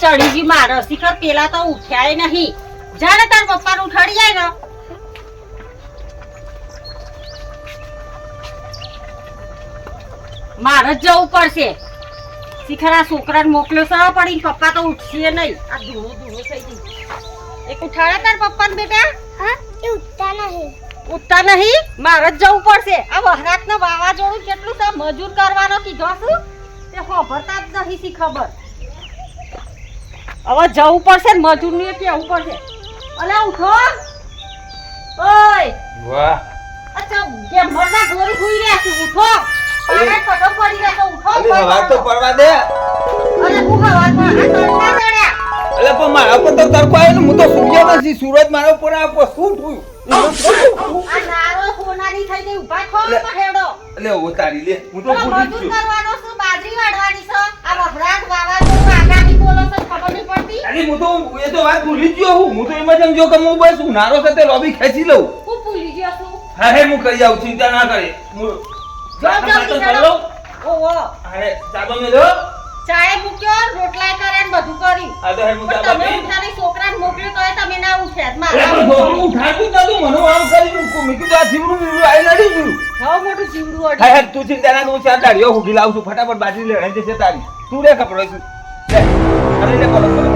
ખોણે ચડી ગઈ મારે શિખર પેલા તો ઉઠ્યા નહીં. જાણે તાર પપ્પાને ઉઠાડી જાય ને મારે જ જવું પડશે. શિખર આ છોકરાને મોકલ્યો સર પડી પપ્પા તો ઉઠશે નહીં. આ ધૂળો ધૂળો થઈ ગયું. એક ઉઠાડે તાર પપ્પાને બેટા? હા એ ઉઠતા નહીં. ઉઠતા નહીં? મારે જ જવું પડશે. આ વહરાતના વાવાઝોડું કેટલું છે મજૂર કરવાનો કીધો છું. તે ખબરતા જ નહીં શી ખબર. હવે જવું પડશે ને મજૂરને કહેવું પડશે. અલે ઉઠો. ઓય. વાહ. અચ્છા ગેમરના ગોરી હુઈ રહ્યા છે? ઉઠો. પાણી પટો પડી રહ્યા છે ઉઠો અરે હવા તો પડવા દે. અરે હું હવા પર આ ચડ્યા અલે પણ મારા પર તો તરકો આવ્યો હું તો સૂર્ય નથી. સૂરજ મારા ઉપર આ શું થયું? આ નારો થઈ ગઈ. ઊભા હેડો ઉતારી લે. હું તો ભૂલી જ છું. કરવાનો છે બાજરી વાળવાની છે? આ વફરાટ તો આગામી બોલો છે ખબર એ તો વાત ભૂલી જ ગયો હું. હું તો એમ જ સમજો કે હું બસ ઉનારો સાથે લોબી ખેંચી લઉં. હું ભૂલી ગયો છું. હા હે હું કરી આવું ચિંતા ના કરે. હું ઓહો અરે મે મેલો ચાય મૂક્યો રોટલા કરે ને બધું કરી. આ તો હે હું ચાબો તમે ઉઠાની છોકરાને મોકલ્યો તોય તમે ના ઉઠ્યા અરે હું ઉઠાતું નતું મને આમ કરી મૂકું મેં કીધું આ જીવડું આઈ નડી ગયું. હા મોટું જીવડું અડી. હા તું ચિંતા ના કર, હું ચાર દાડીઓ હું લાવું છું. ફટાફટ બાજરી લેણે જશે તારી. તું રે કપડો છું. બોલો બોલો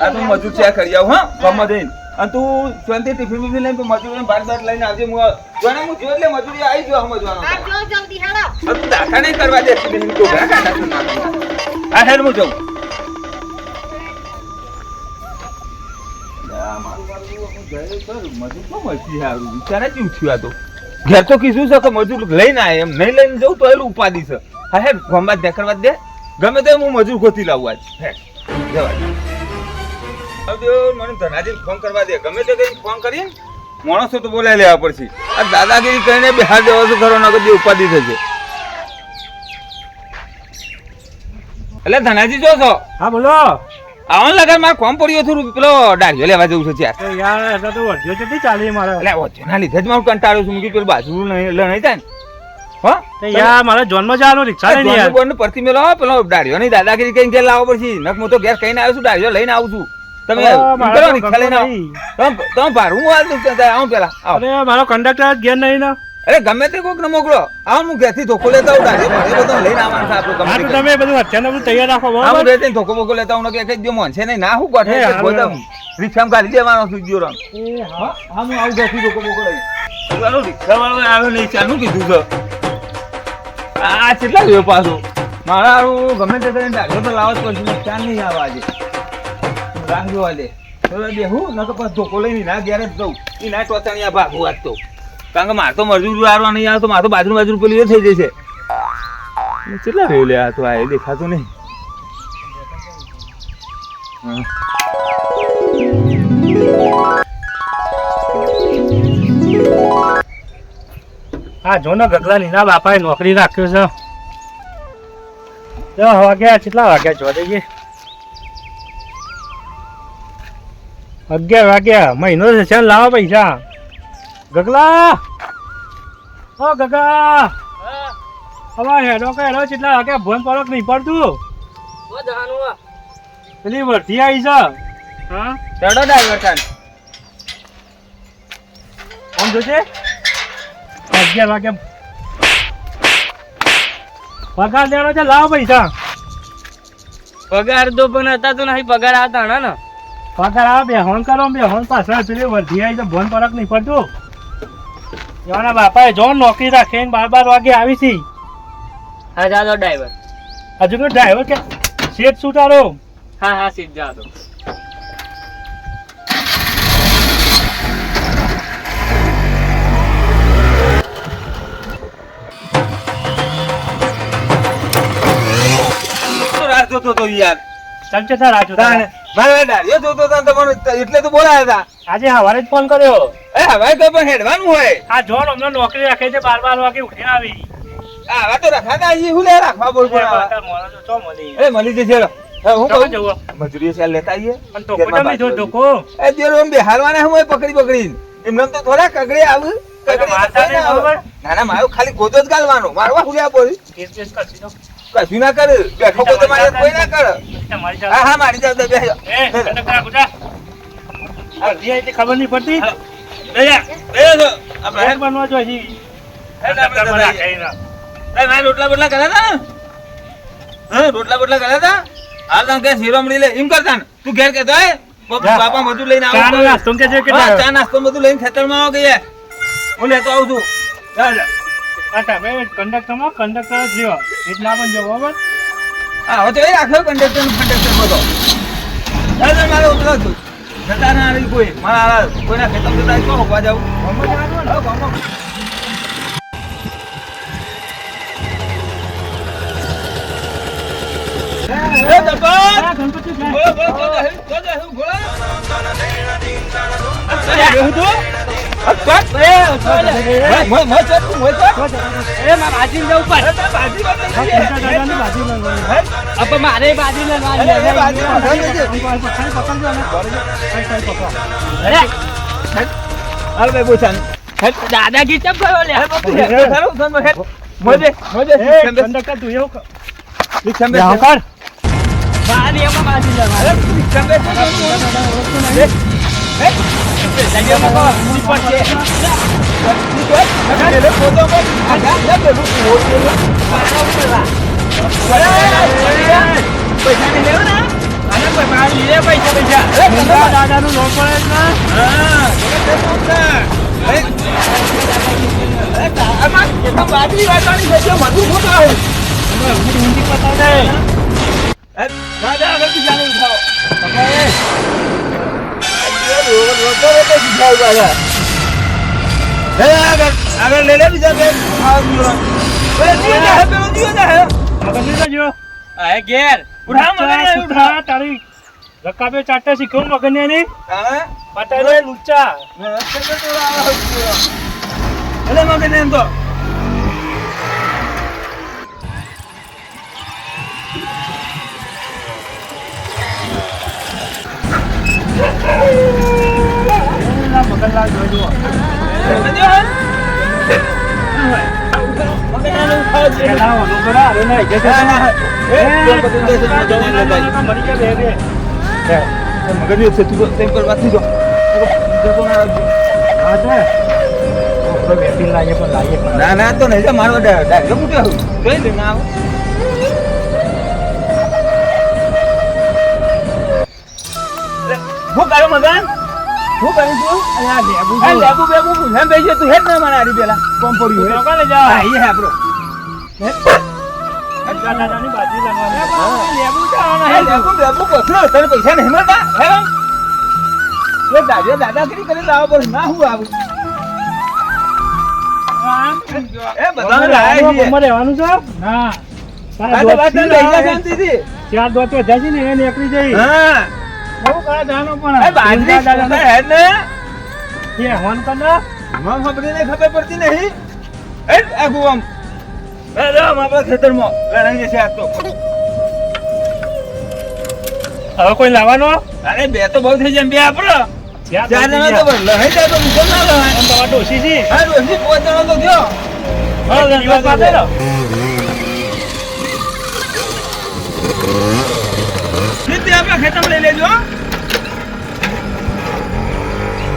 આ જો. મજૂર આ ચેક કરી આવું હા ગમે જઈને અને તું શાંતિ ટિફિન બિફિન લઈને મજૂરી ને ભાત ભાત લઈને આવજે. હું જોને હું જોઈ એટલે મજૂરી આવી ગયો સમજવાનો. જો જલ્દી હેડો તું દાખા નહીં કરવા દે. હા હેડ હું જાઉં. જ આ ઘેર તો કીધું છે કે મજૂર લઈને આવે એમ. નહીં લઈને જવું તો એલું ઉપાધિ છે. હા હે ગમવા દે કરવા દે. ગમે તે હું મજૂર ગોતી લાવું આજ. હે જવા હવે મને ધનાજી ફોન કરવા દે. ગમે તે કઈ ફોન કરીને માણસો તો બોલાવી લેવા પડશે. આ દાદાગીરી કરીને બિહાર જવા છો ખરો નગર જે ઉપાધિ થશે એટલે ધનાજી જો છો? હા બોલો. આવો ને લગન મારે કોમ પડ્યો થોડું પેલો ડાળીઓ લેવા જવું છે યાર યાર એટલે તો વધ્યો છે ચાલી મારે. એટલે વચ્ચેના લીધે જ મારું કંટાળું છું મૂકી પેલું બાજુ નહીં લણાઈ જાય ને. યાર મારે જોનમાં જવાનું રિક્ષા લઈને યાર. બોર્ડ પરથી મેલો પેલો ડાળીઓ ની દાદાગીરી કઈ ઘેર લાવવો પડશે નક હું તો ઘેર કહીને આવ્યો છું ડાળીઓ લઈને આવું છું. તમે હા, કરો રિક્ષા લઈને આવો. તમે તમે હું આલ? દઉં ત્યાં પેલા અરે મારો કંડક્ટર ઘેર નહીં ને. અરે ગમે તે કોક ને મોકલો. આવો હું ઘેરથી ધોકો લેતા આવું ડાળીઓ મારે બધું લઈને આવવાનું છે આપણું હા ગમે તો તે તમે બધું અત્યારે બધું તૈયાર રાખો હું ધોકો લેતા હું કે જો મોન છે નહીં. ના હું ગોઠે ગોદમ. રિક્ષામાં ગાડી દેવાનો છું જો રંગ હા હા આવું ઘેરથી ધોકો લઈ રિક્ષાવાળો આવ્યો નહીં ચાનું કીધું છે? આ કેટલા ગયો પાછો? મારા ગમે તે કરીને ડાળીઓ તો લાવવા જ પડશે ચાલ નહીં આવે આજે. દે. આજે દે બેહું ન તો પછી ધોકો લઈને ના ઘેર જ જઉં. એ ના ટોચાણી ભાગું વાત તો. કારણ કે મારે તો મજૂર આવવા નહીં આવે તો મારે તો બાજુ બાજુ પેલી થઈ જશે. કેટલા રહ્યો લે આ તો, આ દેખાતું નહીં. હા. હા જો ને ગગલા નીના બાપાએ નોકરી રાખ્યો છે. દસ વાગ્યા કેટલા વાગ્યા જો દઈએ અગિયાર વાગ્યા મહિનો છે ચાલ લાવો પૈસા. ગગલા! ઓ ગગા હવે હેડો કે હેડો કેટલા વાગ્યા? ભોન પડક નહીં પડતું. પેલી વર્ધી આવી છે. હા? ચડો ડ્રાઈવર ખાન આમ જોજે? અગિયાર વાગે. પગાર દેવાનો છે લાવો પૈસા. પગાર તો પણ હતા તો નહીં પગાર આવતા ના ને. પગાર આવે બે હોન કરો બે હોન પાછળ પેલી વર્ધી આવી તો ભોન પરક નહીં પડતું. જોના બાપાએ જો નોકરી રાખીને બાર બાર વાગે આવી હતી હા જાદો ડ્રાઈવર. હજુ ડ્રાઈવર કે શેઠ સુટારો હા હા સીધ જાદો જોતો યાર. ચમચે તાર રાજુ તાણે મારે ડાળીઓ જોતો તો તમને એટલે તો બોલાયા હતા આજે સવારે જ ફોન કર્યો. એ હવે તો પણ હેડવાનું હોય. આ જોન અમને નોકરી રાખે છે બાર બાર વાગે ઉઠીને આવી. આ હવે તો રખાતા અહીં હું લે રાખવા બોલ પણ આવા. અત્યારે મોડો તો ચો મળી. એ મળી જશે હું કહું? મજૂરી ચાલ લેતા આવીએ પણ ધોકો તમે જો ધોકો. એ દેર બેહારવાના હું પકડી પકડીને? એમને તો થોડા કગડે આવું. કગડે ના? ના મારું ખાલી ગોદો જ ગાલવાનો. મારવા હુલ્યા બોલ? કેસ કેસ કશું ના કરે. બેઠો કોઈ તમારે કોઈ ના કરે. હા હા મારી જાવ બેસો ખબર નહીં પડતી? બનવા જોઈએ. રોટલા બોટલા કર્યા હતા ને રોટલા બોટલા કર્યા હતા હાલ તમે કે શિરોમણી લે. એમ કરતા ને તું ઘેર કહેતો હે? બાપા બધું લઈને આવું નાસ્તો કે છે હા, ચા નાસ્તો બધું લઈને ખેતરમાં આવો કે યાર. હું લેતો આવું છું. કંડક્ટરમાં કંડક્ટર જ રહ્યો એટલા પણ જો બરાબર હા હવે તો એ રાખ્યો કંડક્ટરનું કંડક્ટર બધો જા, મારે ઉતરો છું જતા ના આવી કોઈ. મારા કોઈના ખેતમ જતા તો હોવા જાવ ગામમાં. એ દરબાર! આ ગણપતિ બોલો, બોલો, બોલો, બોલો, બોલો. તું? અત્યારે? મોય, મોય તું, મોય છે? એ? અબ મારે ચાલ. ચમ કરો લે માં, બેસ, કંડક્ટર તું એવું કર. બાજી લેવા દાદાનું પડે ને. કેટલા બાજરી વાટવાની છે, જે બધું આવે. ઊંચી પતાવ દાદા, આગળથી ચાલુ ઉઠાવો. આગળ, લઈ લે બીજા બે. ઘેર નહીં, ઉઠાવ. ઉઠા, તારી રકાબે ચાટે શીખવું પર તો આવે છે. અલે મગજ નહીં એમ તો. એલા મગનલાલ જોજો? મગજ છે. તું તેમ પર વાત જો ના. ના, તો નહીં, મારો ડાયરો મૂક્યો જોઈ લે ના આવો હું કરું છું અલા, લેબુ આ લેબુ બેબુ પૂછામ બેસી તું હેડ ના મને આરી પેલા કોમ પડ્યું હે? ચોકા હા એ હે આપણો. હા. હે. હે? દાદાગીરી કરી લાવો પડે. ના હું આવું. હે. રહેવાનું છે? આ. શાંતિથી. ચાર દોત વધ્યા છે ને એ નીકળી જઈ. હા. બહુ જાનો પણ એ બાજરી દાદા હે ને? ખબર પડતી નહીં. એ આગુ આમ એ રામ આપણા ખેતરમાં. લડાઈ જશે આજ તો. હવે કોઈ લાવવાનો? અરે બે તો બહુ થઈ જાય બે આપણો ચાર જણા તો દોસ્તી જાય તો બીજો ના આમ તમારે ડોશી છે. હા રોજી પાંચ જણા તો થયો. એક દિવસ બાદ નીતિ આપણા ખેતરમાં લઈ લેજો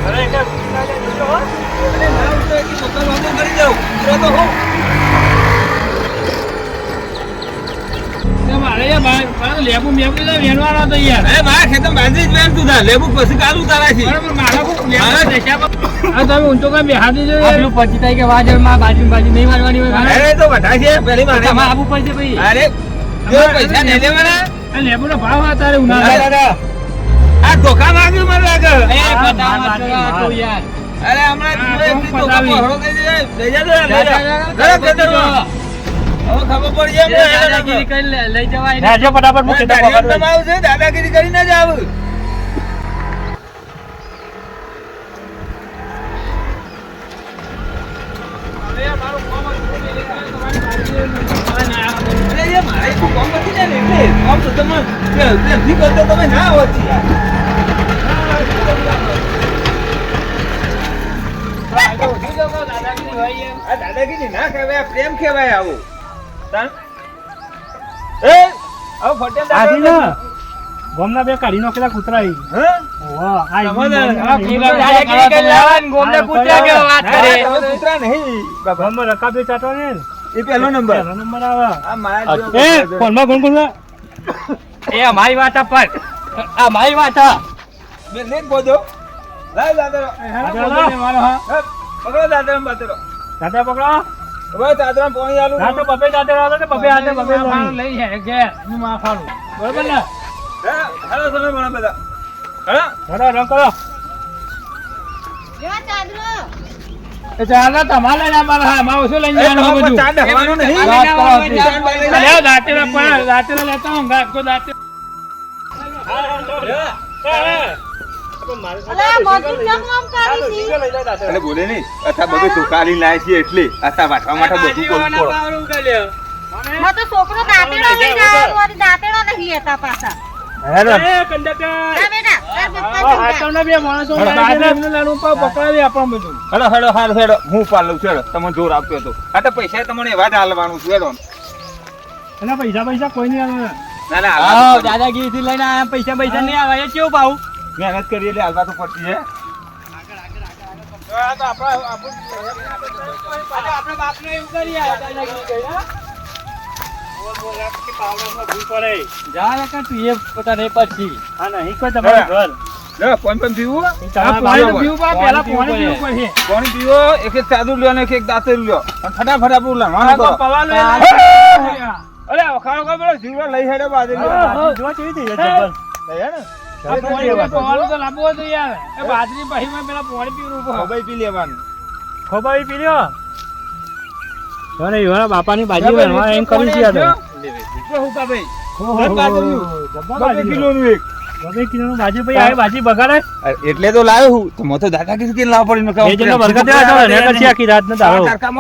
અરે ના વાતો કરી ઉતરે તો હું. લેબુ મેબુ તો વેણવાનો યાર. અરે મારા બાજરી જ વેણ તું. થા લેબુ પછી કાલું તારા છે. બરાબર મારા મારા દેખ્યા આ તમે ઊંચો કાંઈ બેહા દેજો. આપણું પછી થાય કે વાજળમાં બાજુ બાજુ નહીં મારવાની હોય અરે તો બધા છે. પેલી મારે તમારે આવવું પડશે ભાઈ અરે પૈસા નહીં લેવાના. આ કરી ભાવ જ ઉનાળા. આ ધોકા માંગ્યું મને લાગે એ હા, તો માર, આ તો માર. યાર. અરે હમણાં તું ધોકા પહોળો થઈ જાય. લઈ જા તો, લઈ જા, જા. જા, જા, ઘરે જા, ખેતરમાં. જા. હવે ખબર પડી જાય એ એમને. દાદાગીરી કરી લે- લઈ જવાય ના, નહીં. જો ફટાફટ મૂકી દો, દાઢીઓ પકડો. તમારું છે, દાદાગીરી કરીને જ આવું અરે એ મારે એટલું કામ નથી તો તમે નીકળતા તમે ના હોતી દાદાગીરી ના કહેવાય પ્રેમ કહેવાય આવું. એ આવો ફટેલ આજી ને. ગોમના બે કાઢી નાખેલા કૂતરા આવી હે? આ ગોમના કૂતરા કેવા વાત કરે. કૂતરા નહીં. રકાબી ચાટો ને. એ પહેલો નંબર. પહેલો નંબર આવે. આ મારા. ફોનમાં એ અમારી વાત પર. આ મારી વાત હા બે લેખ બોધો લાવ દાદરો દાદરો પકડો દાદરો બતરો દાદા પકડો. હવે દાદરો પોણી આલું. ના તો બબે દાદા આલો ને બબે આજે બબે. લઈ હે કે હું માફાળું બરોબર ને? હે હાલો તમે ભણા બધા. હા? હેડો, રંગ કરો. એ ચાલો તમારે હા મારું શું લઈને જવાનું બધું? નહીં. પણ લેતા હું દાંતે બોલે નઈ અથા બધું સુકારી લાય છે એટલે. અથા વાટવા માટે બધું કરવું પડે છોકરો દાંતેડો લઈ જવાનો દાંતેડો નહીં લેતા પાછા. આપણું હું પાલવ છું હેડો. તમને જોર આપતો હતો. આ તો પૈસા તમને એવા જ હાલવાનું છે હેડો. એના પૈસા પૈસા કોઈ નહીં આવે ના ના દાદાગીરી થી લઈને આયા પૈસા પૈસા નહીં આવે એ કેવું પાવું. મહેનત કરી એટલે હાલવા તો પડતી છે આપણે બાપને એવું કરી દાદાગીરી કરી લઈ હેડો બાજુ જોવા કેવી થઈ એ બાજરી પહીમાં પેલા પાણી પીવું પડે. પી લેવાનું ખોબાવી પી લ્યો જોને ઈવાના બાપાની બાજી વેણવા એમ કરી છે આ તો. એટલે તો લાવ્યો હું. તો તો દાદાગીરી કરીને લાવવા પડી એ બરકત પછી આખી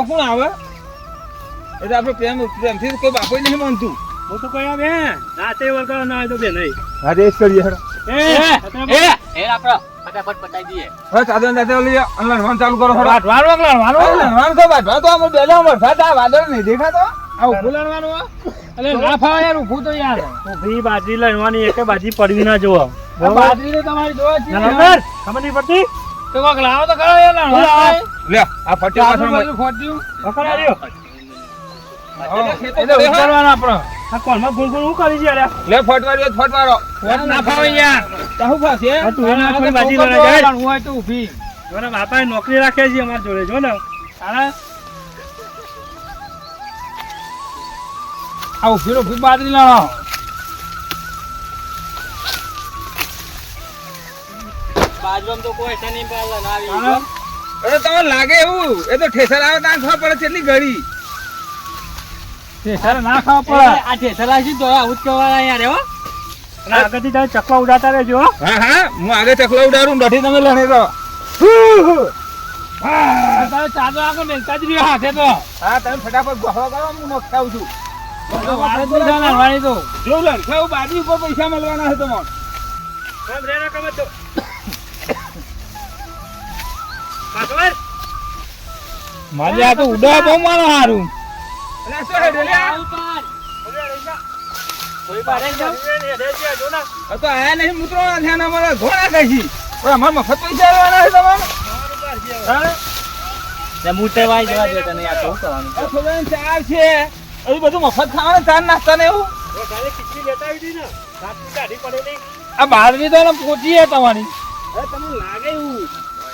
કોણ આવે? એટલે આપણે પ્રેમ પ્રેમથી કોઈ બાપો નહીં માનતું. હું તો કોઈ આવે રાતે ના હોય તો બે નહીં. હા રેસ કરીએ એ એ એ આપણે ફટાફટ પતાઈ દઈએ હવે ચાદર દાદા લઈ આવો. ચાલુ કરો હેડો. વાટવાનું કે લણવાનું? હવે લણવાનું તો બાજવા તો આમ બેલા વરસાદ આ વાદળ નહીં દેખાતો આવું ઊભું લણવાનું હો? અલે ના ફાવે યાર ઊભું તો યાર ઊભી બાજી લણવાની એક બાજી પડવી ના જોવો બાજરી તો તમારી જોવા છે. ના, ખબર નહીં પડતી તો કોક લાવો તો યાર. આ ફટ્યો પાછળ ફોટ્યું. એટલે ઉતારવાનું આપણો. આ કોલમાં ગુણ ગુણ હું કરી છે અલ્યા? લે ફટવાડ્યો તો ફટવાડો ના ફાવે યાર. તાહુ પાસે તું એના કોઈ બાજી કોક જાય. લણવું હોય તો ઊભી. મારા બાપાએ નોકરી રાખે છે અમારા જોડે જો ને તારા? આ ઊભી ઊભી બાજરી લણો. તારા? અરે તમને લાગે એવું એ તો ઠેસર આવે ત્યાં ખબર પડે કેટલી ઘડી ઠેસર ના ખાવા પડે. અને આગળથી તમે ચકવા ઉડાતા રહેજો હા હા હું આગળ ચકલો ઉડાડું નથી તમે લણે તો આ ચાદર આગળ મેલતા જ રહ્યો હાથે તો. હા તમે ફટાફટ ગોહળો કરો હું નખાવું છું તો તો તો. જો પૈસા મળવાના છે તમારે તો. મારે આ તો ઉડા બહુ મારો હારું એટલે શું હેડે લે આ? જો આ તો આયા નહીં મૂતરો ના થયા અમારા ઘોડા કઈ પણ અમારે મફત પૈસા લેવાના છે તમારે. હા? આ થોડાની ચાર છે. એ બધું મફત ખાવાનું ચાર નાસ્તા ને એવું? ખીચડી લેતા આવી હતી ને. રાતની દાઢી પડેલી. આ બારવી તો એને પહોંચી છે તમારી. તમને લાગે એવું.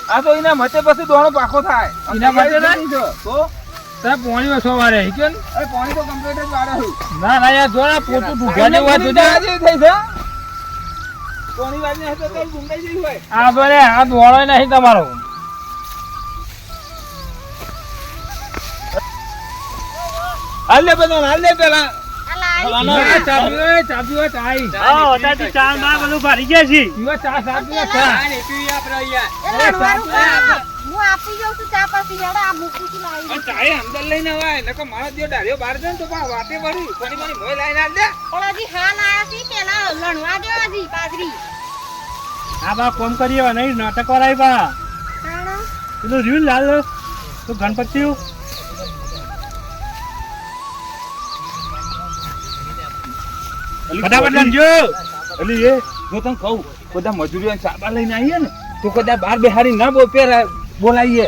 આ તો એના મતે પછી દોણો પાકો થાય. એના મતે? નહીં તો તારે પોણી વસો વારે. હી કે ને? અરે પાણી તો કમ્પ્લીટ જ છું. ના ના યાર જો ને પોતું ઢૂંઢવા જેવું હોય તો પોણી જો. જેવી થઈ છે. પોણી વાળી હશે તો ગુંડાઈ જેવી હોય. આ બરે આ દોડો નહીં તમારો. હાલ લે બધો હાલ લે પેલા. ચા ચા બધું ભારી ગયા છે. હું આપી જાઉં છું ચા પાછી હેડો આ મૂકું છું લાવી પણ ચાય અંદર લઈને આવાય નકો મારા દિયો ડાર્યો બહાર જાય તો પણ વાતે વળી ફરી મારી મોય લઈને હાલ દે પણ હજી હાલ આયા છે પેલા લણવા દો હજી પાદરી આ બા કોમ કરીએ નહીં નાટક વાળા બા. પેલું ને લાલ તો ગણપતિ ફટાફટ લંજો. અલી એ જો તને કહું બધા મજૂરીઓ ચાબા લઈને આવીએ ને તું કદાચ બહાર બિહારી ના બો પેર બોલાવીએ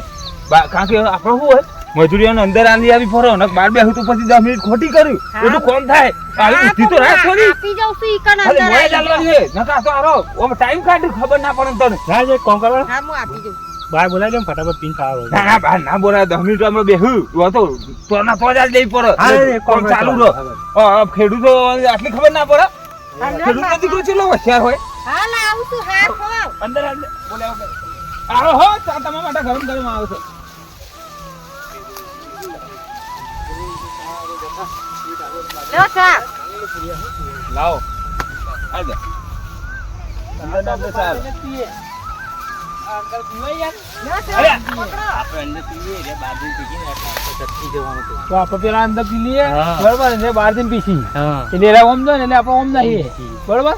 કારણ કે આપણે શું હોય મજૂરીઓને અંદર આની આવી ફરો ને બાર બેહું તો પછી દસ મિનિટ ખોટી કર્યું એટલું કોમ થાય. આવી ઉઠી તો રાત થોડી આપી જાઉં છું ઈ કણ અંદર મોય આવી છે નકા તો આરો ઓમ ટાઈમ કાઢ ખબર ના પડે તને. ના જે કોમ કરવા. હા હું આપી દઉં બાર બોલાવી દે ફટાફટ પીન ખાવા ના ના બાર ના બોલાય. દસ મિનિટ અમે બેહું. તો તો તો ના તો જ દેવી પડે હા, કોમ ચાલુ. રહો. હા, ખેડૂતો આટલી ખબર ના પડે. ખેડૂત નથી કોઈ ચેલો હોશિયાર હોય. હા લાવું છું હા. ખો અંદર આલે, બોલાવો. આવો હો તમારા માટે ગરમ ગરમ આવે છે. લો ચા લાવો. આલે. અંદર ના અંદર બરોબર.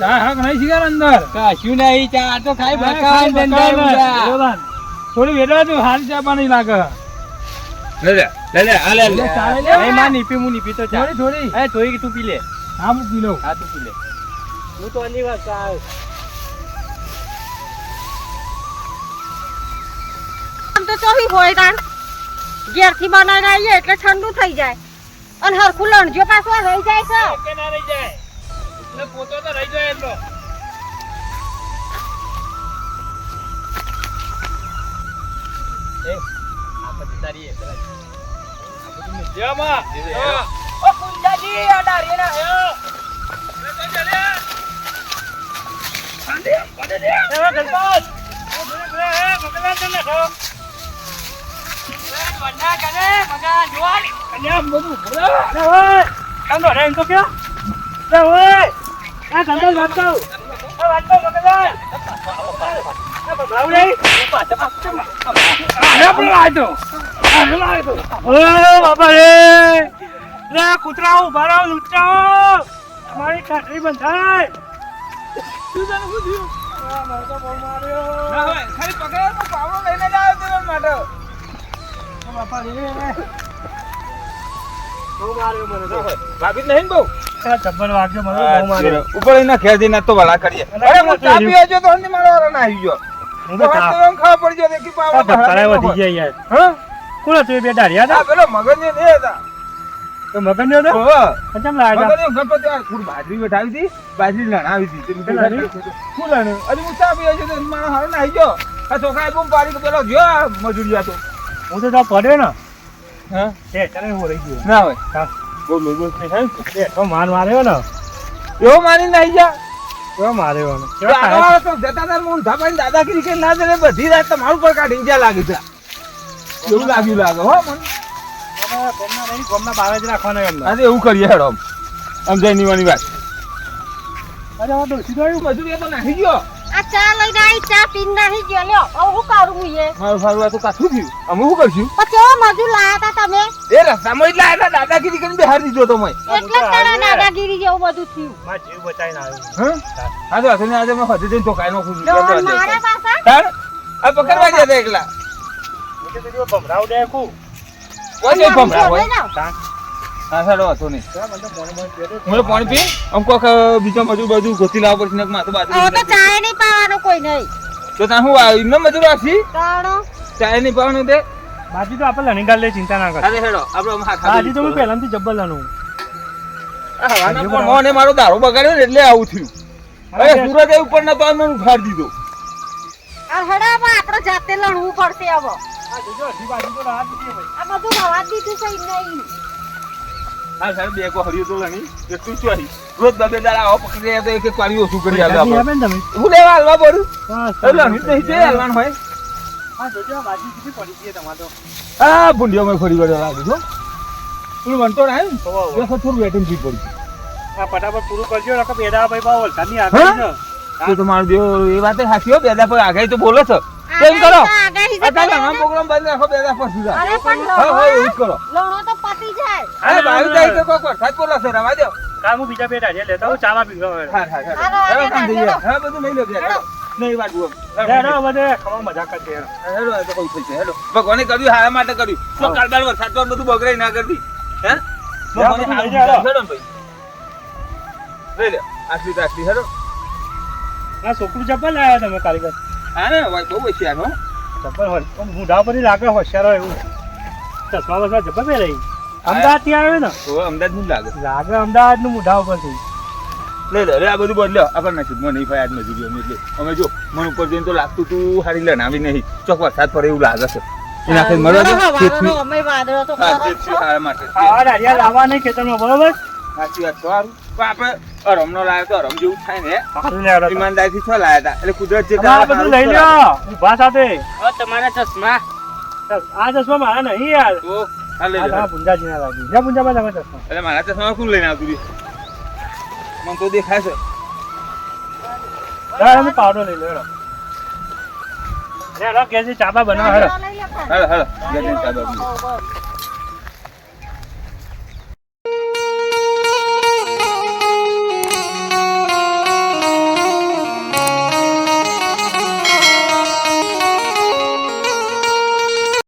ચા હક નહીં શીખાર અંદર. કશું નહીં ચા તો ખાઈ હા. થોડી તું હાલ ચા પાણી લાગે. લે લે લે લે આલે લે. લે, ચા માં નીપી હું નીપી તો ચા. થોડી થોડી. એ થોડી તું પી લે. હા હું પી લઉં. હા તું પી લે. હું તો અની વાત ચા આમ તો ચોવી હોય તાણ. ઘેરથી બનાવીને આવીએ એટલે ઠંડુ થઈ જાય. અને હરખું લણજો પાછો રહી જાય છે. કે ના રહી જાય. એટલે પોતો તો રહી જાય એટલો. જેમાં હા. ઓ કુંજાજી આ ડારી ના. હે લે તો ચાલે આંદે પડે દે એ ગણપત ઓ ભલે ભલે હે મગલા તને ખો આ કાંદો વાત કહું વાત કહું મગલા એ બબલાવ રે અરે પણ આ તો. અરે આ તો ઓ બાબા રે. લે કૂતરા ઊભા રહો લૂંટાઓ મારી ખાટરી બંધાય. શું જાણે શું થયું મારે તો બહુ માર્યો ખાલી પકડ્યો તો પાવડો લઈને જ આવ્યો તેના માટે બાપા રે બહુ માર્યો મને તો ભાભી નહીં બહુ? ચપ્પલ વાગ્યો મને બહુ માર્યો. ઉપર એના ઘેર જઈને તો ભલા કરીએ. અરે, હું હું ચા પીવા જો તો હંધી મારો વારો ના આવી ગયો. હું તો તો ચા તો ખબર પડી ગયો કે આ પાવડો ધક્કારાય બહાર વધી. ગયા યાર. હા? કોણ હતું એ બે ડાળિયા આ પેલો મગન ને હતા. તો મગન હતો? ઓહો. કેમ લાયા મગજને ગણપતિ આ થોડી બાજરી બેઠાવી હતી બાજરી લણાવી હતી. તે લણાવી? લણ્યું? અરે હું ચા પીવા જો તો મારો હારો ના આવી ગયો. આ છોકરાએ બૂમ પાડી કે પેલો ગયો આ મજૂરિયા તો. હું તો તા પડ્યો ને. હા? એ ચાલે હું રહી ગયો. ના હોય. તો માર માર્યો ને. એવો માની નાઈ જા. એવો માર્યો ને. તો જતા તાર દાદાગીરી કરી ના દે બધી રાત તમારું પર કાઢી જ્યાં લાગી છે એવું લાગ્યું લાગે હો મને. ગમના નહીં ગમના બાવે જ રાખવાના એમ આજે એવું કરીએ હેડો આમ. જઈ નીવાની વાત અરે આ ડોસી તો મજૂરી તો નાખી ગયો આ ચા લઈને આવી ચા પીને નાહી ગયો. લ્યો હવે હું કરું એ? મારું સારું આ તો કાઠું થયું? અમે શું કરશું? પછી એવો મજૂર લાયા હતા તમે? એ રસ્તામાં એટલા આવ્યા દાદાગીરી કરીને બેહાર દીધો તો મેં એટલે તારા દાદાગીરી જેવું બધું થયું. મારા જીવ બચાવીને આવ્યો. હા? હા તો હશે આજે મેં હજી જઈને ચોકાઈ નાખું છું. લો, જતો હશે. મારા પાછા તાર? આ પકડવા જતા એકલા. મેં કીધું ભમરાવ દે કુ કોઈ નહીં હોય જોડે જાઓ. હા સાડો હતો નહીં. મને તો પાણી. મને પી? આમ કોક બીજો મજૂર બાજુ ગોતી લાવવા પડશે ને માથું તો ચાય નહીં પાવાનું કોઈ નહીં. તો ત્યાં હું એમને મજૂર આછી ચાય નહીં પાવાનું તે? બાજી તો આપણે લણી ગાલ ચિંતા ના કર. અરે હેડો આપણે બાજી તો હું પહેલાથી જબ્બર લણું. પણ મારો દારૂ બગાડ્યો ને એટલે આવું થયું. અરે સુરત એ ઉપર ના તો મને ઉઠાડી દીધો આ આપણે જાતે લણવું પડશે હવે. આ તો બધું દીધું છે નહીં. હા સાહેબ બે કો હરિયો તો લણી જ ચોહી રોજ બબે દાડા આવો પકડી રહ્યા તો એક એક પાણી ઓછું કરી આલે આપણે? ને હું લેવા હાલવા પડું લણી નહીં છે હાલવાનું હોય. તો. ભૂંડિયો મેં ફરી વળ્યો લાગે છો પેલું ના? આવ્યું ને. એ થોડું વેટિંગ ફી પડ્યું ફટાફટ પૂરું કરજો નકર બેડા ભાઈ બા વલસાડની હા? આગળ તો તમારો દેવો એ વાત સાચી હો બેદા પર આગાહી તો બોલો છો. કેમ કરો? તો આગાહી છે અત્યારે પેલા આમાં પ્રોગ્રામ બંધ રાખો બેદા પર સીધા અરે હા હા એવું કરો. લણો તો પતી જાય. અરે ભાઈ જાય તો કોક વરસાદ બોલો છો રવા દો કાલ બીજા બે ડાળિયા લેતા હું ચાવા પીવા હા હા હા. કામ થઈ આગળ. હા બધું લઈ લો બેદા નહીં વાત બોલ. હેડો બધે ખમા મજા કરજે હેડો. હેડો. ભગવાને કર્યું હારા માટે કર્યું. તો હા. કાલબાલ વરસાદ તો બધું બગડાઈ ના કરતી. હે? જા, જા, હેડો. ભાઈ. લઈ લે. આટલી તો આટલી હેડો. આ છોકરું ચપ્પલ લાવ્યા તમે કારીગર. હા ને બહુ હોશિયાર હો. ચપ્પલ હોય પણ મૂઢા પર લાગે હોશિયાર હોય એવું. ચશ્મા બસમાં અમદાવાદથી આવ્યો ને? તો અમદાવાદનું લાગે. લાગે અમદાવાદનું મૂઢા ઉપરથી. લે લે લે આ બધું બદલ્યો. આપણ ભાઈ આજ મજૂરી અમે એટલે. અમે જો મને ઉપર જઈને તો લાગતું તું હારી લણાવી નહીં. ચોક વરસાદ પડે એવું લાગે છે. એના મળવા દો. અમે વાદળો તો હા, ખરા જ ખેતની છો. હારા માટે. આવા ડાળિયા લાવવા નહીં ખેતરમાં બરોબર? સાચી વાત સારું પણ આપણે અરમનો લાવ્યો તો રમ જેવું થાય ને. લે હેડો તો. ઈમાનદારીથી છ લાયા હતા. એટલે કુદરત જે બધું લઈ જ ઊભા સાથે. તમારા ચશ્મા. આ ચશ્મા મારા નહીં યાર. તો લે. મારા ચશ્મા કોણ લઈને આવતું? મને તો દેખાય છે. હેડો પાવડો લઈ લો હેડો. હેડો કેજી ચાબા બનાવો હેડો. લઈ લે